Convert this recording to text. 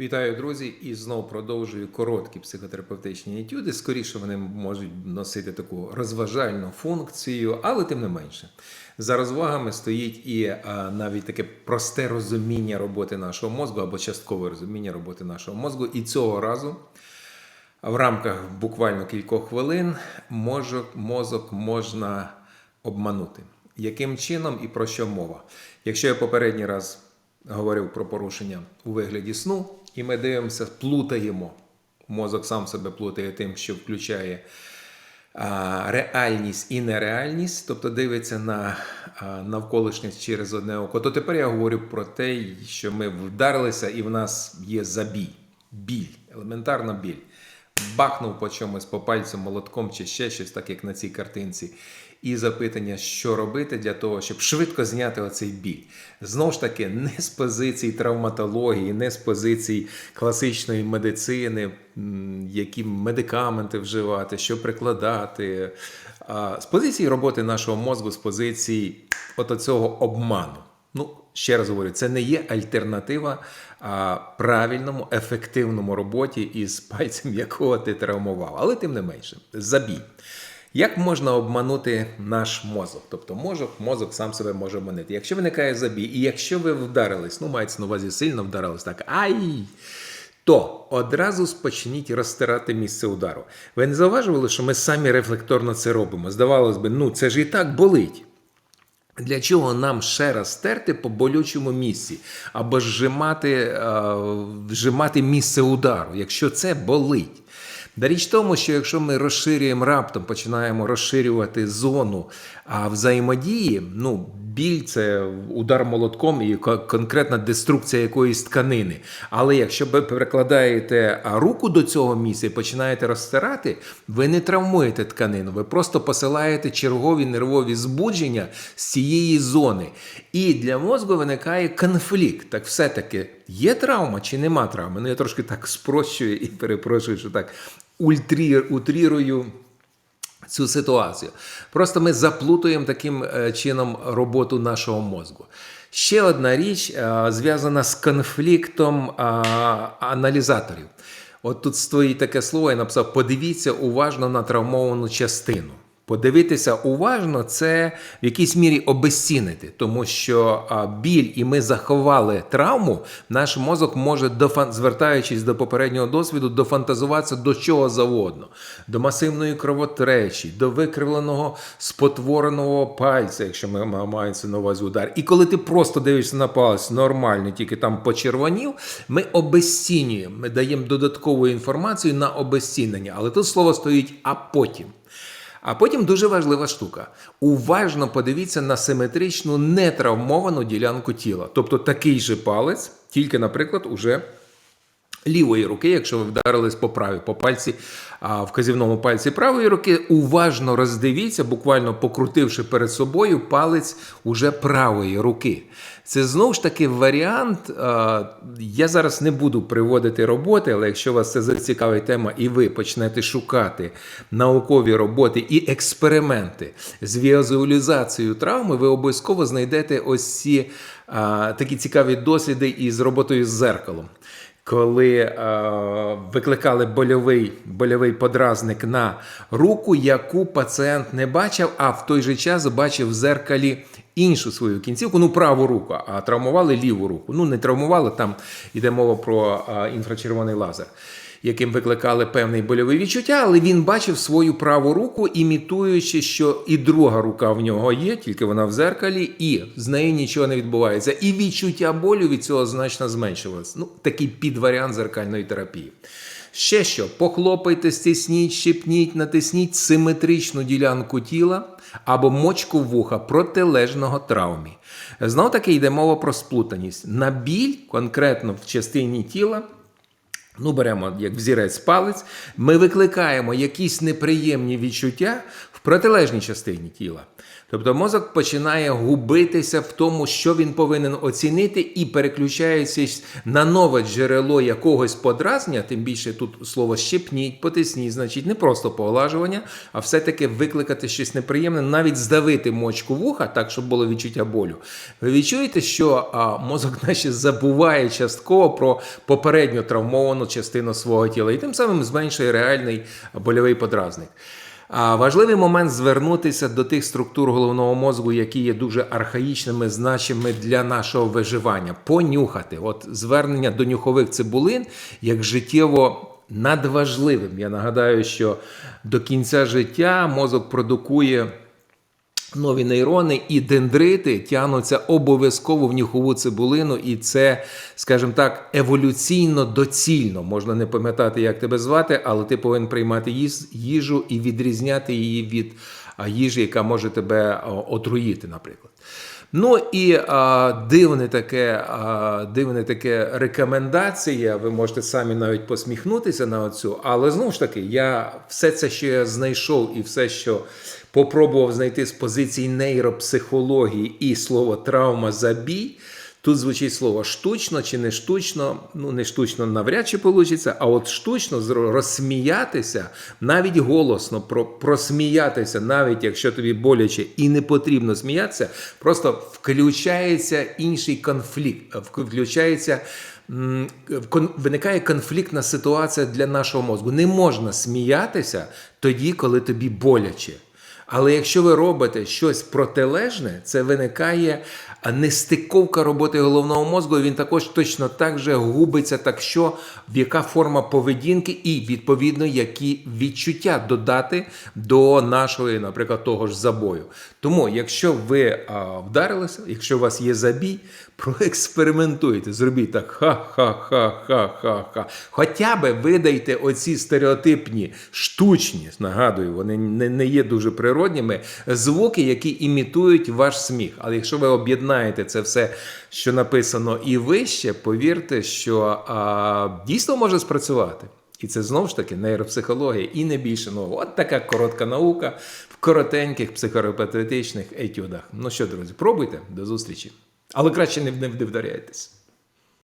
Вітаю, друзі! І знову продовжую короткі психотерапевтичні етюди. Скоріше вони можуть носити таку розважальну функцію, але тим не менше. За розвагами стоїть і а, навіть таке просте розуміння роботи нашого мозку або часткове розуміння роботи нашого мозку. І цього разу в рамках буквально кількох хвилин мозок, мозок можна обманути. Яким чином і про що мова? Якщо я попередній раз говорив про порушення у вигляді сну, і ми дивимося, плутаємо. Мозок сам себе плутає тим, що включає а, реальність і нереальність, тобто дивиться на а, навколишність через одне око. То тепер я говорю про те, що ми вдарилися, і в нас є забій, біль, елементарна біль. Бахнув по чомусь по пальцю молотком чи ще щось, так як на цій картинці. І запитання, що робити для того, щоб швидко зняти оцей біль. Знову ж таки, не з позиції травматології, не з позиції класичної медицини, які медикаменти вживати, що прикладати, а з позиції роботи нашого мозку, з позиції от цього обману. Ну, ще раз говорю, це не є альтернатива а, правильному, ефективному роботі із пальцем, якого ти травмував. Але тим не менше, забій. Як можна обманути наш мозок? Тобто мозок, мозок сам себе може обманити. Якщо виникає забій, і якщо ви вдарились, ну мається на увазі сильно вдарились так, ай! То одразу спочніть розтирати місце удару. Ви не зауважували, що ми самі рефлекторно це робимо? Здавалось би, ну це ж і так болить. Для чого нам ще раз терти по болючому місці або зжимати, е, вжимати місце удару, якщо це болить? Да річ в тому, що якщо ми розширюємо раптом, починаємо розширювати зону взаємодії, ну, біль це удар молотком і конкретна деструкція якоїсь тканини. Але якщо ви перекладаєте руку до цього місця і починаєте розтирати, ви не травмуєте тканину, ви просто посилаєте чергові нервові збудження з цієї зони. І для мозку виникає конфлікт. Так все-таки є травма чи нема травми? Ну я трошки так спрощую і перепрошую, що так утрірую цю ситуацію. Просто ми заплутуємо таким е, чином роботу нашого мозку. Ще одна річ е, зв'язана з конфліктом е, аналізаторів. От тут стоїть таке слово, я написав: подивіться уважно на травмовану частину. Подивитися уважно це в якійсь мірі обезцінити, тому що біль і ми заховали травму, наш мозок може, звертаючись до попереднього досвіду, дофантазуватися до чого завгодно, до масивної кровотречі, до викривленого спотвореного пальця, якщо ми ма- мається на увазі удар. І коли ти просто дивишся на палець нормально, тільки там почервонів, ми обезцінюємо, ми даємо додаткову інформацію на обезцінення. Але тут слово стоїть а потім. А потім дуже важлива штука. Уважно подивіться на симетричну нетравмовану ділянку тіла. Тобто такий же палець, тільки, наприклад, уже лівої руки, якщо ви вдарились по правій, по пальці, а вказівному пальці правої руки, уважно роздивіться, буквально покрутивши перед собою палець уже правої руки. Це знову ж таки варіант. Я зараз не буду приводити роботи, але якщо вас це зацікавить тема, і ви почнете шукати наукові роботи і експерименти з візуалізацією травми, ви обов'язково знайдете ось ці такі цікаві досліди із роботою з зеркалом коли е, викликали больовий, больовий подразник на руку, яку пацієнт не бачив, а в той же час бачив в зеркалі іншу свою кінцівку, ну праву руку, а травмували ліву руку. Ну, не травмували, там йде мова про е, інфрачервоний лазер. Яким викликали певний больовий відчуття, але він бачив свою праву руку, імітуючи, що і друга рука в нього є, тільки вона в зеркалі, і з нею нічого не відбувається. І відчуття болю від цього значно зменшувалось. Ну, такий підваріант зеркальної терапії. Ще що, похлопайте, стисніть, щепніть, натисніть симетричну ділянку тіла або мочку вуха протилежного травмі. Знов таки йде мова про сплутаність. На біль, конкретно в частині тіла, Ну, беремо як взірець палець, ми викликаємо якісь неприємні відчуття в протилежній частині тіла. Тобто мозок починає губитися в тому, що він повинен оцінити, і переключається на нове джерело якогось подразнення, тим більше тут слово щепніть, потисніть, значить не просто поглажування, а все-таки викликати щось неприємне, навіть здавити мочку вуха, так, щоб було відчуття болю. Ви відчуєте, що мозок наче забуває частково про попередньо травмовану частину свого тіла, і тим самим зменшує реальний больовий подразник. А важливий момент звернутися до тих структур головного мозку, які є дуже архаїчними, значими для нашого виживання. Понюхати. От звернення до нюхових цибулин як життєво надважливим. Я нагадаю, що до кінця життя мозок продукує. Нові нейрони і дендрити тягнуться обов'язково в ніхову цибулину, і це, скажімо так, еволюційно доцільно. Можна не пам'ятати, як тебе звати, але ти повинен приймати їжу і відрізняти її від їжі, яка може тебе отруїти, наприклад. Ну і а, дивне таке, а, дивне таке рекомендація. Ви можете самі навіть посміхнутися на оцю, але знову ж таки, я все це, що я знайшов, і все, що попробував знайти з позиції нейропсихології і слово травма забій. Тут звучить слово штучно чи не штучно. Ну, не штучно навряд чи вийде, а от штучно розсміятися, навіть голосно про, просміятися, навіть якщо тобі боляче і не потрібно сміятися, просто включається інший конфлікт, включається. м, кон- Виникає конфліктна ситуація для нашого мозку. Не можна сміятися тоді, коли тобі боляче. Але якщо ви робите щось протилежне, це виникає нестиковка роботи головного мозку. Він також точно так же губиться, так що в яка форма поведінки і відповідно які відчуття додати до нашої, наприклад, того ж забою. Тому, якщо ви вдарилися, якщо у вас є забій, проекспериментуйте, зробіть так ха-ха-ха-ха-ха-ха. Хоча би видайте оці стереотипні, штучні, нагадую, вони не, не є дуже природніми, звуки, які імітують ваш сміх. Але якщо ви об'єднаєте це все, що написано і вище, повірте, що а, дійсно може спрацювати. І це знову ж таки нейропсихологія і не більше. Ну, от така коротка наука в коротеньких психотерапевтичних етюдах. Ну що, друзі, пробуйте, до зустрічі. Але краще не вдаряйтесь.